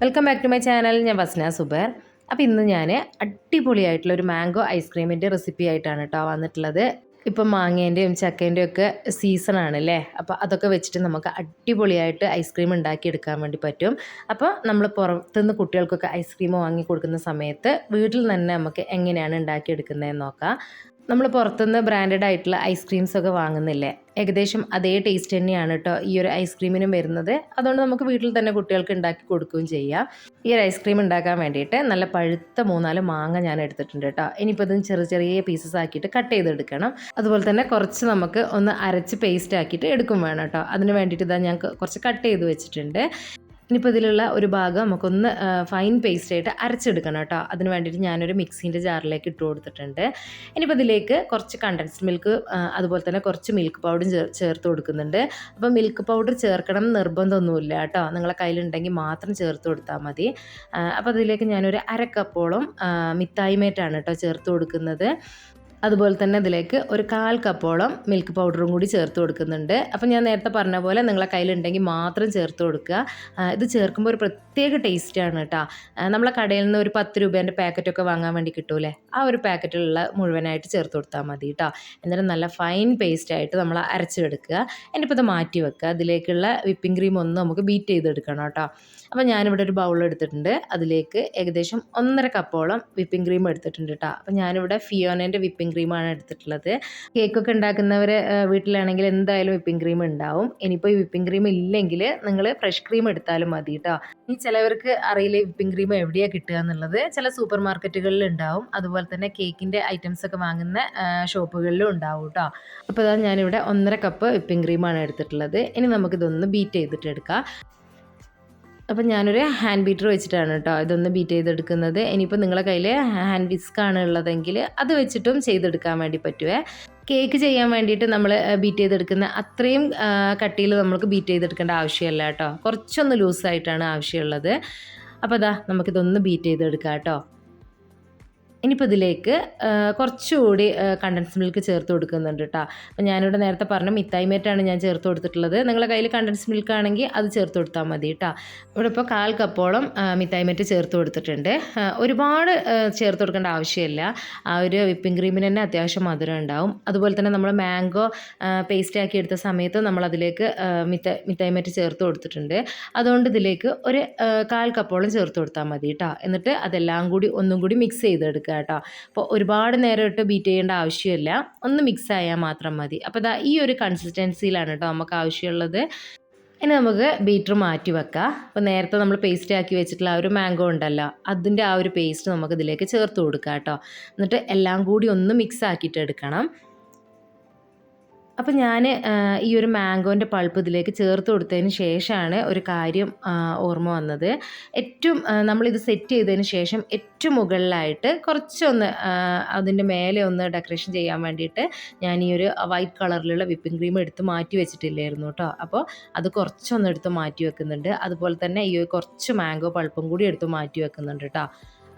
Welcome back to my channel ഞാൻ വസ്ന സുബർ. അപ്പോൾ ഇന്ന് ഞാൻ അടിപൊളിയായിട്ടുള്ള ഒരു മാംഗോ ഐസ്ക്രീമിന്റെ റെസിപ്പി ആയിട്ടാണ് കേട്ടോ വന്നിട്ടുള്ളത്. ഇപ്പം മാങ്ങേന്റെയും ചക്കേന്റെയും ഒക്കെ സീസൺ ആണല്ലേ? അപ്പോൾ അതൊക്കെ വെച്ചിട്ട് നമുക്ക് അടിപൊളിയായിട്ട് ഐസ്ക്രീം ഉണ്ടാക്കിയെടുക്കാൻ വേണ്ടി പറ്റും. അപ്പോൾ നമ്മൾ പുറത്തുനിന്ന് കുട്ടികൾക്കൊക്കെ ഐസ്ക്രീം വാങ്ങി കൊടുക്കുന്ന സമയത്ത് വീട്ടിൽ തന്നെ നമുക്ക് എങ്ങനെയാണ് ഉണ്ടാക്കിയെടുക്കുന്നതെന്ന് നോക്കാം. നമ്മൾ പുറത്തുനിന്ന് ബ്രാൻഡഡ് ആയിട്ടുള്ള ഐസ്ക്രീംസ് ഒക്കെ വാങ്ങുന്നില്ലേ? ഏകദേശം അതേ ടേസ്റ്റ് തന്നെയാണ് കേട്ടോ ഈ ഒരു ഐസ്ക്രീമിനും വരുന്നത്. അതുകൊണ്ട് നമുക്ക് വീട്ടിൽ തന്നെ കുട്ടികൾക്ക് ഉണ്ടാക്കി കൊടുക്കുകയും ചെയ്യാം. ഈ ഒരു ഐസ്ക്രീം ഉണ്ടാക്കാൻ വേണ്ടിയിട്ട് നല്ല പഴുത്ത മൂന്നാൽ മാങ്ങ ഞാൻ എടുത്തിട്ടുണ്ട് കേട്ടോ ഇനിയിപ്പോൾ ഇതും ചെറിയ ചെറിയ പീസസ് ആക്കിയിട്ട് കട്ട് ചെയ്തെടുക്കണം. അതുപോലെ തന്നെ കുറച്ച് നമുക്ക് ഒന്ന് അരച്ച് പേസ്റ്റ് ആക്കിയിട്ട് എടുക്കും വേണം കേട്ടോ അതിന് വേണ്ടിയിട്ട് ഇതാ ഞാൻ കുറച്ച് കട്ട് ചെയ്ത് വെച്ചിട്ടുണ്ട്. ഇനിയിപ്പോൾ ഇതിലുള്ള ഒരു ഭാഗം നമുക്കൊന്ന് ഫൈൻ പേസ്റ്റ് ആയിട്ട് അരച്ചെടുക്കണം കേട്ടോ. അതിന് വേണ്ടിയിട്ട് ഞാനൊരു മിക്സിന്റെ ജാറിലേക്ക് ഇട്ട് കൊടുത്തിട്ടുണ്ട്. ഇനിയിപ്പോൾ ഇതിലേക്ക് കുറച്ച് കണ്ടൻസ്ഡ് മിൽക്ക് അതുപോലെ തന്നെ കുറച്ച് മിൽക്ക് പൗഡറും ചേർത്ത് കൊടുക്കുന്നുണ്ട്. അപ്പോൾ മിൽക്ക് പൗഡർ ചേർക്കണം നിർബന്ധമൊന്നുമില്ല കേട്ടോ. നിങ്ങളെ കയ്യിലുണ്ടെങ്കിൽ മാത്രം ചേർത്ത് കൊടുത്താൽ മതി. അപ്പോൾ അതിലേക്ക് ഞാനൊരു അര കപ്പോളം മിത്തായ്മേറ്റാണ് കേട്ടോ ചേർത്ത് കൊടുക്കുന്നത്. അതുപോലെ തന്നെ ഇതിലേക്ക് ഒരു കാൽ കപ്പോളം മിൽക്ക് പൗഡറും കൂടി ചേർത്ത് കൊടുക്കുന്നുണ്ട്. അപ്പം ഞാൻ നേരത്തെ പറഞ്ഞ പോലെ നിങ്ങളെ കയ്യിലുണ്ടെങ്കിൽ മാത്രം ചേർത്ത് കൊടുക്കുക. ഇത് ചേർക്കുമ്പോൾ ഒരു പ്രത്യേക ടേസ്റ്റാണ് കേട്ടോ നമ്മളെ കടയിൽ നിന്ന് ഒരു പത്ത് രൂപേന്റെ പാക്കറ്റൊക്കെ വാങ്ങാൻ വേണ്ടി കിട്ടൂലേ? ആ ഒരു പാക്കറ്റിലുള്ള മുഴുവനായിട്ട് ചേർത്ത് കൊടുത്താൽ മതി കേട്ടോ എന്നിട്ട് നല്ല ഫൈൻ പേസ്റ്റായിട്ട് നമ്മൾ അരച്ചെടുക്കുക. എന്നിപ്പോൾ ഇത് മാറ്റി വെക്കുക. അതിലേക്കുള്ള വിപ്പിംഗ് ക്രീം ഒന്ന് നമുക്ക് ബീറ്റ് ചെയ്തെടുക്കണം കേട്ടോ അപ്പോൾ ഞാനിവിടെ ഒരു ബൗൾ എടുത്തിട്ടുണ്ട്. അതിലേക്ക് ഏകദേശം ഒന്നര കപ്പോളം വിപ്പിംഗ് ക്രീം എടുത്തിട്ടുണ്ട് കേട്ടോ അപ്പോൾ ഞാനിവിടെ ഫിയോനേന്റെ വിപ്പിംഗ് ക്രീമാണ് എടുത്തിട്ടുള്ളത്. കേക്കൊക്കെ ഉണ്ടാക്കുന്നവർ വീട്ടിലാണെങ്കിൽ എന്തായാലും വിപ്പിംഗ് ക്രീം ഉണ്ടാവും. ഇനിയിപ്പോൾ ഈ വിപ്പിംഗ് ക്രീം ഇല്ലെങ്കിൽ നിങ്ങൾ ഫ്രഷ് ക്രീം എടുത്താലും മതി കേട്ടോ ഇനി ചിലവർക്ക് അറിയില്ല വിപ്പിംഗ് ക്രീം എവിടെയാണ് കിട്ടുക എന്നുള്ളത്. ചില സൂപ്പർ മാർക്കറ്റുകളിൽ ഉണ്ടാവും. അതുപോലെ തന്നെ കേക്കിന്റെ ഐറ്റംസ് ഒക്കെ വാങ്ങുന്ന ഷോപ്പുകളിലും ഉണ്ടാവും കേട്ടോ അപ്പോൾ അതാണ് ഞാനിവിടെ ഒന്നര കപ്പ് വിപ്പിംഗ് ക്രീമാണ് എടുത്തിട്ടുള്ളത്. ഇനി നമുക്കിതൊന്ന് ബീറ്റ് ചെയ്തിട്ട് എടുക്കാം. അപ്പം ഞാനൊരു ഹാൻഡ് ബീറ്റർ വെച്ചിട്ടാണ് കേട്ടോ ഇതൊന്ന് ബീറ്റ് ചെയ്തെടുക്കുന്നത്. ഇനിയിപ്പോൾ നിങ്ങളുടെ കയ്യിൽ ഹാൻഡ് വിസ്ക് ആണ് ഉള്ളതെങ്കിൽ അത് വെച്ചിട്ടും ചെയ്തെടുക്കാൻ വേണ്ടി പറ്റുമേ കേക്ക് ചെയ്യാൻ വേണ്ടിയിട്ട് നമ്മൾ ബീറ്റ് ചെയ്തെടുക്കുന്ന അത്രയും കട്ടിയിൽ നമുക്ക് ബീറ്റ് ചെയ്തെടുക്കേണ്ട ആവശ്യമല്ല കേട്ടോ കുറച്ചൊന്ന് ലൂസായിട്ടാണ് ആവശ്യമുള്ളത്. അപ്പോൾ അതാ നമുക്കിതൊന്ന് ബീറ്റ് ചെയ്തെടുക്കാം കേട്ടോ ഇനിയിപ്പോൾ ഇതിലേക്ക് കുറച്ചുകൂടി കണ്ടൻസ് മിൽക്ക് ചേർത്ത് കൊടുക്കുന്നുണ്ട് കേട്ടോ അപ്പോൾ ഞാനിവിടെ നേരത്തെ പറഞ്ഞു മിത്തായ്മേറ്റാണ് ഞാൻ ചേർത്ത് കൊടുത്തിട്ടുള്ളത്. നിങ്ങളുടെ കയ്യിൽ കണ്ടൻസ് മിൽക്ക് ആണെങ്കിൽ അത് ചേർത്ത് കൊടുത്താൽ മതി കേട്ടോ ഇവിടെ ഇപ്പോൾ കാൽ കപ്പോളം മിത്തായ്മേറ്റ് ചേർത്ത് കൊടുത്തിട്ടുണ്ട്. ഒരുപാട് ചേർത്ത് കൊടുക്കേണ്ട ആവശ്യമില്ല. ആ ഒരു വിപ്പിംഗ് ക്രീമിന് തന്നെ അത്യാവശ്യം മധുരം ഉണ്ടാവും. അതുപോലെ തന്നെ നമ്മൾ മാംഗോ പേസ്റ്റ് ആക്കി എടുത്ത സമയത്ത് നമ്മൾ അതിലേക്ക് മിത്ത മിത്തായ്മേറ്റ് ചേർത്ത് കൊടുത്തിട്ടുണ്ട്. അതുകൊണ്ട് ഇതിലേക്ക് ഒരു കാൽ കപ്പോളം ചേർത്ത് കൊടുത്താൽ മതി കേട്ടോ എന്നിട്ട് അതെല്ലാം കൂടി ഒന്നും കൂടി മിക്സ് ചെയ്തെടുക്കുക കേട്ടോ അപ്പോൾ ഒരുപാട് നേരം ഇട്ട് ബീറ്റ് ചെയ്യേണ്ട ആവശ്യമില്ല. ഒന്ന് മിക്സ് ആയാൽ മാത്രം മതി. അപ്പോൾ ഇതാ ഈ ഒരു കൺസിസ്റ്റൻസിയിലാണ് കേട്ടോ നമുക്ക് ആവശ്യമുള്ളത്. ഇനി നമുക്ക് ബീറ്റർ മാറ്റി വെക്കാം. അപ്പോൾ നേരത്തെ നമ്മൾ പേസ്റ്റ് ആക്കി വെച്ചിട്ടുള്ള ആ ഒരു മാംഗോ ഉണ്ടല്ലോ അതിന്റെ ആ ഒരു പേസ്റ്റ് നമുക്ക് ഇതിലേക്ക് ചേർത്ത് കൊടുക്കാം കേട്ടോ എന്നിട്ട് എല്ലാം കൂടി ഒന്ന് മിക്സ് ആക്കിയിട്ട് എടുക്കണം. അപ്പോൾ ഞാൻ ഈ ഒരു മാംഗോന്റെ പൾപ്പ് ഇതിലേക്ക് ചേർത്ത് കൊടുത്തതിന് ശേഷമാണ് ഒരു കാര്യം ഓർമ്മ വന്നത്. ഏറ്റവും നമ്മളിത് സെറ്റ് ചെയ്തതിന് ശേഷം ഏറ്റവും മുകളിലായിട്ട് കുറച്ചൊന്ന് അതിന്റെ മേലെ ഒന്ന് ഡെക്കറേഷൻ ചെയ്യാൻ വേണ്ടിയിട്ട് ഞാൻ ഈ ഒരു വൈറ്റ് കളറിലുള്ള വിപ്പിംഗ് ക്രീം എടുത്ത് മാറ്റി വെച്ചിട്ടില്ലായിരുന്നു കേട്ടോ അപ്പോൾ അത് കുറച്ചൊന്ന് എടുത്ത് മാറ്റി വെക്കുന്നുണ്ട്. അതുപോലെ തന്നെ ഈ കുറച്ച് മാംഗോ പൾപ്പും കൂടി എടുത്ത് മാറ്റി വെക്കുന്നുണ്ട് കേട്ടോ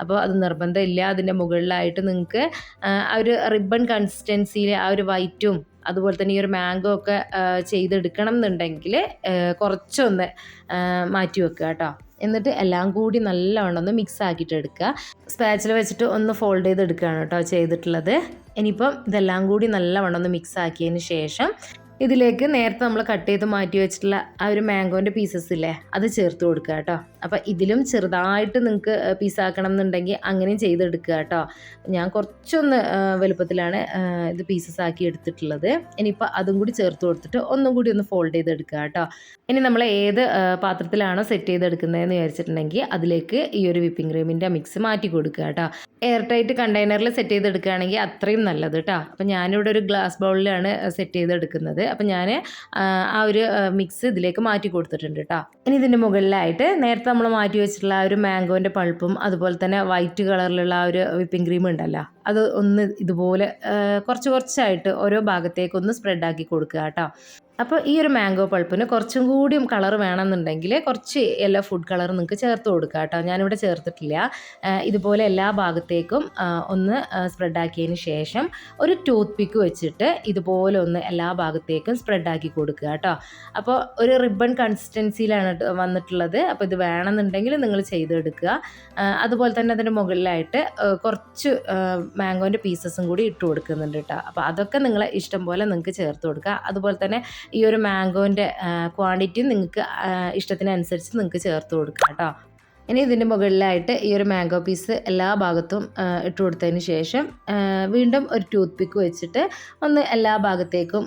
അപ്പോൾ അത് നിർബന്ധമില്ല. അതിന്റെ മുകളിലായിട്ട് നിങ്ങൾക്ക് ആ ഒരു റിബൺ കൺസിസ്റ്റൻസിയിൽ ആ ഒരു വൈറ്റും അതുപോലെ തന്നെ ഈ ഒരു മാംഗോ ഒക്കെ ചെയ്തെടുക്കണം എന്നുണ്ടെങ്കിൽ കുറച്ചൊന്ന് മാറ്റി വെക്കുക കേട്ടോ. എന്നിട്ട് എല്ലാം കൂടി നല്ലവണ്ണം ഒന്ന് മിക്സ് ആക്കിയിട്ട് എടുക്കുക സ്പാച്ചിൽ വെച്ചിട്ട് ഒന്ന് ഫോൾഡ് ചെയ്തെടുക്കുകയാണ് കേട്ടോ ചെയ്തിട്ടുള്ളത്. ഇനിയിപ്പം ഇതെല്ലാം കൂടി നല്ലവണ്ണം ഒന്ന് മിക്സ് ആക്കിയതിന് ശേഷം ഇതിലേക്ക് നേരത്തെ നമ്മൾ കട്ട് ചെയ്ത് മാറ്റി വെച്ചിട്ടുള്ള ആ ഒരു മാംഗോന്റെ പീസസ് ഇല്ലേ അത് ചേർത്ത് കൊടുക്കുക കേട്ടോ. അപ്പോൾ ഇതിലും ചെറുതായിട്ട് നിങ്ങൾക്ക് പീസാക്കണം എന്നുണ്ടെങ്കിൽ അങ്ങനെയും ചെയ്തെടുക്കുക കേട്ടോ. ഞാൻ കുറച്ചൊന്ന് വലുപ്പത്തിലാണ് ഇത് പീസസ് ആക്കി എടുത്തിട്ടുള്ളത്. ഇനിയിപ്പോൾ അതും കൂടി ചേർത്ത് കൊടുത്തിട്ട് ഒന്നും കൂടി ഒന്ന് ഫോൾഡ് ചെയ്തെടുക്കുക കേട്ടോ. ഇനി നമ്മൾ ഏത് പാത്രത്തിലാണോ സെറ്റ് ചെയ്തെടുക്കുന്നതെന്ന് വിചാരിച്ചിട്ടുണ്ടെങ്കിൽ അതിലേക്ക് ഈ ഒരു വിപ്പിംഗ് ക്രീമിന്റെ മിക്സ് മാറ്റി കൊടുക്കുക കേട്ടോ. എയർ ടൈറ്റ് കണ്ടെയ്നറിൽ സെറ്റ് ചെയ്തെടുക്കുകയാണെങ്കിൽ അത്രയും നല്ലത് കേട്ടോ. അപ്പോൾ ഞാനിവിടെ ഒരു ഗ്ലാസ് ബൗളിലാണ് സെറ്റ് ചെയ്തെടുക്കുന്നത്. അപ്പോൾ ഞാൻ ആ ഒരു മിക്സ് ഇതിലേക്ക് മാറ്റി കൊടുത്തിട്ടുണ്ട് കേട്ടോ ഇനി ഇതിന്റെ മുകളിലായിട്ട് നേരത്തെ നമ്മൾ മാറ്റി വെച്ചിട്ടുള്ള ആ ഒരു മാംഗോന്റെ പൾപ്പും അതുപോലെ തന്നെ വൈറ്റ് കളറിലുള്ള ആ ഒരു വിപ്പിംഗ് ക്രീം ഉണ്ടല്ലോ. അത് ഒന്ന് ഇതുപോലെ കുറച്ച് കുറച്ചായിട്ട് ഓരോ ഭാഗത്തേക്ക് ഒന്ന് സ്പ്രെഡാക്കി കൊടുക്കുക കേട്ടോ. അപ്പോൾ ഈ ഒരു മാംഗോ പൾപ്പിന് കുറച്ചും കൂടിയും കളർ വേണമെന്നുണ്ടെങ്കിൽ കുറച്ച് യെല്ലോ ഫുഡ് കളർ നിങ്ങൾക്ക് ചേർത്ത് കൊടുക്കുക കേട്ടോ. ഞാനിവിടെ ചേർത്തിട്ടില്ല. ഇതുപോലെ എല്ലാ ഭാഗത്തേക്കും ഒന്ന് സ്പ്രെഡാക്കിയതിന് ശേഷം ഒരു ടൂത്ത് പിക്ക് വെച്ചിട്ട് ഇതുപോലെ ഒന്ന് എല്ലാ ഭാഗത്തേക്കും സ്പ്രെഡാക്കി കൊടുക്കുക കേട്ടോ. അപ്പോൾ ഒരു റിബൺ കൺസിസ്റ്റൻസിയിലാണ് വന്നിട്ടുള്ളത്. അപ്പോൾ ഇത് വേണമെന്നുണ്ടെങ്കിൽ നിങ്ങൾ ചെയ്തെടുക്കുക. അതുപോലെ തന്നെ അതിന്റെ മുകളിലായിട്ട് കുറച്ച് മാംഗോന്റെ പീസസും കൂടി ഇട്ട് കൊടുക്കുന്നുണ്ട് കേട്ടോ. അപ്പോൾ അതൊക്കെ നിങ്ങളെ ഇഷ്ടം പോലെ നിങ്ങൾക്ക് ചേർത്ത് കൊടുക്കുക അതുപോലെ തന്നെ ഈ ഒരു മാംഗോന്റെ ക്വാണ്ടിറ്റി നിങ്ങൾക്ക് ഇഷ്ടത്തിനനുസരിച്ച് നിങ്ങൾക്ക് ചേർത്ത് കൊടുക്കുക കേട്ടോ. ഇനി ഇതിന്റെ മുകളിലായിട്ട് ഈ ഒരു മാംഗോ പീസ് എല്ലാ ഭാഗത്തും ഇട്ട് കൊടുത്തതിന് ശേഷം വീണ്ടും ഒരു ടൂത്ത് പിക്ക് വെച്ചിട്ട് ഒന്ന് എല്ലാ ഭാഗത്തേക്കും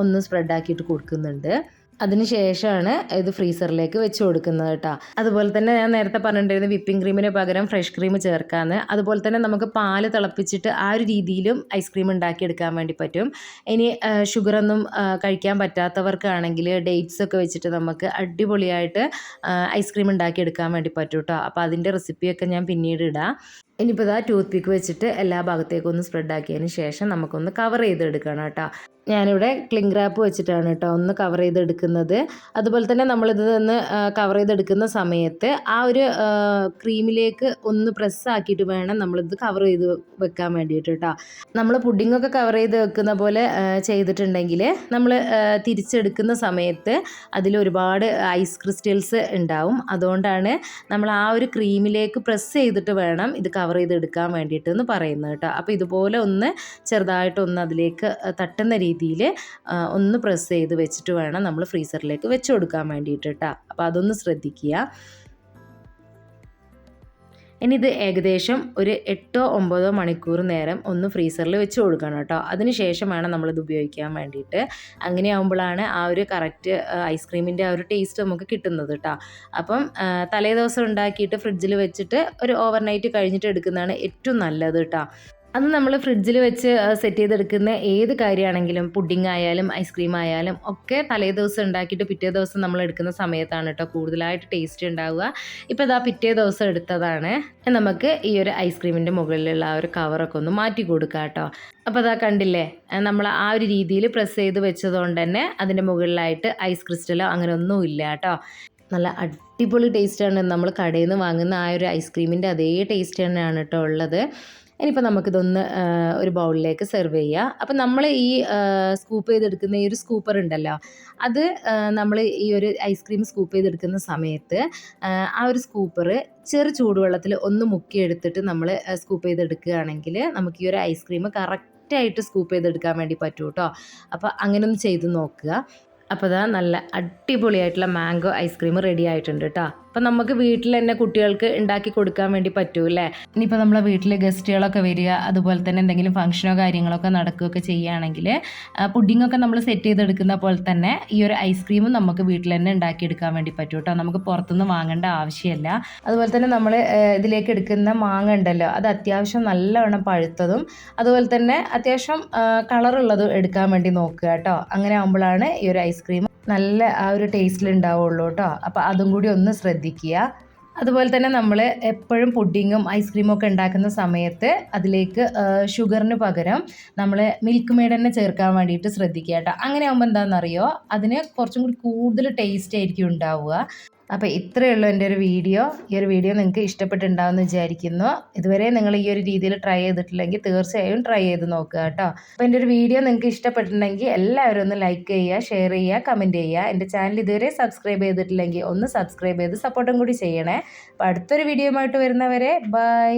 ഒന്ന് സ്പ്രെഡാക്കിയിട്ട് കൊടുക്കുന്നുണ്ട്. അതിന് ശേഷമാണ് ഇത് ഫ്രീസറിലേക്ക് വെച്ച് കൊടുക്കുന്നത് കേട്ടോ. അതുപോലെ തന്നെ ഞാൻ നേരത്തെ പറഞ്ഞിട്ടുണ്ടായിരുന്നു വിപ്പിംഗ് ക്രീമിന് പകരം ഫ്രഷ് ക്രീം ചേർക്കാമെന്ന് അതുപോലെ തന്നെ നമുക്ക് പാൽ തിളപ്പിച്ചിട്ട് ആ ഒരു രീതിയിലും ഐസ്ക്രീം ഉണ്ടാക്കിയെടുക്കാൻ വേണ്ടി പറ്റും. ഇനി ഷുഗറൊന്നും കഴിക്കാൻ പറ്റാത്തവർക്കാണെങ്കിൽ ഡേറ്റ്സ് ഒക്കെ വെച്ചിട്ട് നമുക്ക് അടിപൊളിയായിട്ട് ഐസ്ക്രീം ഉണ്ടാക്കിയെടുക്കാൻ വേണ്ടി പറ്റും കേട്ടോ. അപ്പോൾ അതിന്റെ റെസിപ്പിയൊക്കെ ഞാൻ പിന്നീട് ഇടാം. ഇനിയിപ്പോൾ ഇതാ ടൂത്ത് പിക്ക് വെച്ചിട്ട് എല്ലാ ഭാഗത്തേക്കും ഒന്ന് സ്പ്രെഡ് ആക്കിയതിന് ശേഷം നമുക്കൊന്ന് കവർ ചെയ്തെടുക്കണം കേട്ടോ. ഞാനിവിടെ ക്ലിംഗ് റാപ്പ് വെച്ചിട്ടാണ് കേട്ടോ ഒന്ന് കവർ ചെയ്തെടുക്കുന്നത്. അതുപോലെ തന്നെ നമ്മളിത് ഒന്ന് കവർ ചെയ്തെടുക്കുന്ന സമയത്ത് ആ ഒരു ക്രീമിലേക്ക് ഒന്ന് പ്രസ് ആക്കിയിട്ട് വേണം നമ്മളിത് കവർ ചെയ്ത് വെക്കാൻ വേണ്ടിയിട്ട് കേട്ടോ നമ്മൾ പുഡിങ്ങൊക്കെ കവർ ചെയ്ത് വെക്കുന്ന പോലെ ചെയ്തിട്ടുണ്ടെങ്കിൽ നമ്മൾ തിരിച്ചെടുക്കുന്ന സമയത്ത് അതിൽ ഒരുപാട് ഐസ് ക്രിസ്റ്റൽസ് ഉണ്ടാവും. അതുകൊണ്ടാണ് നമ്മൾ ആ ഒരു ക്രീമിലേക്ക് പ്രസ് ചെയ്തിട്ട് വേണം ഇത് കവർ ചെയ്തെടുക്കാൻ വേണ്ടിയിട്ട് എന്ന് പറയുന്നത് കേട്ടോ അപ്പോൾ ഇതുപോലെ ഒന്ന് ചെറുതായിട്ടൊന്ന് അതിലേക്ക് തട്ടുന്ന രീതിയിൽ ഒന്ന് പ്രസ് ചെയ്ത് വെച്ചിട്ട് വേണം നമ്മൾ ഫ്രീസറിലേക്ക് വെച്ച് കൊടുക്കാൻ വേണ്ടിയിട്ട് കേട്ടോ അപ്പോൾ അതൊന്ന് ശ്രദ്ധിക്കുക. ഇനി ഇത് ഏകദേശം ഒരു എട്ടോ ഒമ്പതോ മണിക്കൂർ നേരം ഒന്ന് ഫ്രീസറിൽ വെച്ച് കൊടുക്കണം കേട്ടോ അതിന് ശേഷം വേണം നമ്മളിത് ഉപയോഗിക്കാൻ വേണ്ടിയിട്ട്. അങ്ങനെ ആകുമ്പോഴാണ് ആ ഒരു കറക്റ്റ് ഐസ്ക്രീമിന്റെ ആ ഒരു ടേസ്റ്റ് നമുക്ക് കിട്ടുന്നത് കേട്ടോ അപ്പം തലേദിവസം തലേ ദിവസം ഉണ്ടാക്കിയിട്ട് ഫ്രിഡ്ജിൽ വെച്ചിട്ട് ഒരു ഓവർനൈറ്റ് കഴിഞ്ഞിട്ട് എടുക്കുന്നതാണ് ഏറ്റവും നല്ലത് കേട്ടോ അത് നമ്മൾ ഫ്രിഡ്ജിൽ വെച്ച് സെറ്റ് ചെയ്തെടുക്കുന്ന ഏത് കാര്യമാണെങ്കിലും പുഡിംഗ് ആയാലും ഐസ്ക്രീം ആയാലും ഒക്കെ തലേ ദിവസം ഉണ്ടാക്കിയിട്ട് പിറ്റേ ദിവസം നമ്മൾ എടുക്കുന്ന സമയത്താണ് കേട്ടോ കൂടുതലായിട്ട് ടേസ്റ്റ് ഉണ്ടാവുക. ഇപ്പോൾ ഇതാ പിറ്റേ ദിവസം എടുത്തതാണ്. നമുക്ക് ഈ ഒരു ഐസ്ക്രീമിന്റെ മുകളിലുള്ള ആ ഒരു കവറൊക്കെ ഒന്ന് മാറ്റി കൊടുക്കാം കേട്ടോ അപ്പോൾ അതാ കണ്ടില്ലേ നമ്മൾ ആ ഒരു രീതിയിൽ പ്രസ് ചെയ്ത് വെച്ചതുകൊണ്ട് തന്നെ അതിന്റെ മുകളിലായിട്ട് ഐസ് ക്രിസ്റ്റലോ അങ്ങനെ ഒന്നും ഇല്ല കേട്ടോ നല്ല അടിപൊളി ടേസ്റ്റാണ് നമ്മൾ കടയിൽ നിന്ന് വാങ്ങുന്ന ആ ഒരു ഐസ്ക്രീമിന്റെ അതേ ടേസ്റ്റ് തന്നെയാണ് കേട്ടോ ഉള്ളത്. ഇനിയിപ്പോൾ നമുക്കിതൊന്ന് ഒരു ബൗളിലേക്ക് സെർവ് ചെയ്യുക അപ്പം നമ്മൾ ഈ സ്കൂപ്പ് ചെയ്തെടുക്കുന്ന ഈ ഒരു സ്കൂപ്പർ ഉണ്ടല്ലോ അത് നമ്മൾ ഈ ഒരു ഐസ്ക്രീം സ്കൂപ്പ് ചെയ്തെടുക്കുന്ന സമയത്ത് ആ, ആ ഒരു സ്കൂപ്പർ ചെറു ചൂടുവെള്ളത്തിൽ ഒന്ന് മുക്കിയെടുത്തിട്ട് നമ്മൾ സ്കൂപ്പ് ചെയ്തെടുക്കുകയാണെങ്കിൽ നമുക്ക് ഈ ഒരു ഐസ്ക്രീം കറക്റ്റായിട്ട് സ്കൂപ്പ് ചെയ്തെടുക്കാൻ വേണ്ടി പറ്റും കേട്ടോ അപ്പോൾ അങ്ങനെ ഒന്ന് ചെയ്ത് നോക്കുക. അപ്പോൾ അതാ നല്ല അടിപൊളിയായിട്ടുള്ള മാംഗോ ഐസ്ക്രീം റെഡി ആയിട്ടുണ്ട് കേട്ടോ അപ്പം നമുക്ക് വീട്ടിൽ തന്നെ കുട്ടികൾക്ക് ഉണ്ടാക്കി കൊടുക്കാൻ വേണ്ടി പറ്റും അല്ലേ? ഇനിയിപ്പോൾ നമ്മളെ വീട്ടിൽ ഗസ്റ്റുകളൊക്കെ വരിക അതുപോലെ തന്നെ എന്തെങ്കിലും ഫംഗ്ഷനോ കാര്യങ്ങളൊക്കെ നടക്കുകയൊക്കെ ചെയ്യുകയാണെങ്കിൽ പുഡിങ്ങൊക്കെ നമ്മൾ സെറ്റ് ചെയ്തെടുക്കുന്ന പോലെ തന്നെ ഈ ഒരു ഐസ്ക്രീമും നമുക്ക് വീട്ടിൽ തന്നെ ഉണ്ടാക്കിയെടുക്കാൻ വേണ്ടി പറ്റും കേട്ടോ നമുക്ക് പുറത്തുനിന്ന് വാങ്ങേണ്ട ആവശ്യമില്ല. അതുപോലെ തന്നെ നമ്മൾ ഇതിലേക്ക് എടുക്കുന്ന മാങ്ങ ഉണ്ടല്ലോ അത് അത്യാവശ്യം നല്ലവണ്ണം പഴുത്തതും അതുപോലെ തന്നെ അത്യാവശ്യം കളറുള്ളതും എടുക്കാൻ വേണ്ടി നോക്കുക കേട്ടോ അങ്ങനെ ആകുമ്പോഴാണ് ഈ ഒരു ഐസ്ക്രീം നല്ല ആ ഒരു ടേസ്റ്റിൽ ഉണ്ടാവുള്ളൂ കേട്ടോ അപ്പോൾ അതും കൂടി ഒന്ന് ശ്രദ്ധിക്കുക. അതുപോലെ തന്നെ നമ്മൾ എപ്പോഴും പുഡിങ്ങും ഐസ്ക്രീമും ഒക്കെ ഉണ്ടാക്കുന്ന സമയത്ത് അതിലേക്ക് ഷുഗറിന് പകരം നമ്മൾ മിൽക്ക് മെയ്ഡ് തന്നെ ചേർക്കാൻ വേണ്ടിയിട്ട് ശ്രദ്ധിക്കുക കേട്ടോ അങ്ങനെ ആകുമ്പോൾ എന്താണെന്നറിയോ അതിന് കുറച്ചും കൂടി കൂടുതൽ ടേസ്റ്റ് ആയിരിക്കും ഉണ്ടാവുക അപ്പോൾ ഇത്രയേ ഉള്ളൂ എന്റെ ഒരു വീഡിയോ. ഈ ഒരു വീഡിയോ നിങ്ങൾക്ക് ഇഷ്ടപ്പെട്ടിട്ടുണ്ടാവുമെന്ന് വിചാരിക്കുന്നു. ഇതുവരെ നിങ്ങൾ ഈ ഒരു രീതിയിൽ ട്രൈ ചെയ്തിട്ടില്ലെങ്കിൽ തീർച്ചയായും ട്രൈ ചെയ്ത് നോക്കുക കേട്ടോ. അപ്പോൾ എന്റെ ഒരു വീഡിയോ നിങ്ങൾക്ക് ഇഷ്ടപ്പെട്ടിട്ടുണ്ടെങ്കിൽ എല്ലാവരും ഒന്ന് ലൈക്ക് ചെയ്യുക ഷെയർ ചെയ്യുക കമന്റ് ചെയ്യുക. എന്റെ ചാനൽ ഇതുവരെ സബ്സ്ക്രൈബ് ചെയ്തിട്ടില്ലെങ്കിൽ ഒന്ന് സബ്സ്ക്രൈബ് ചെയ്ത് സപ്പോർട്ടും കൂടി ചെയ്യണേ. അപ്പോൾ അടുത്തൊരു വീഡിയോയുമായിട്ട് വരുന്നവരെ ബൈ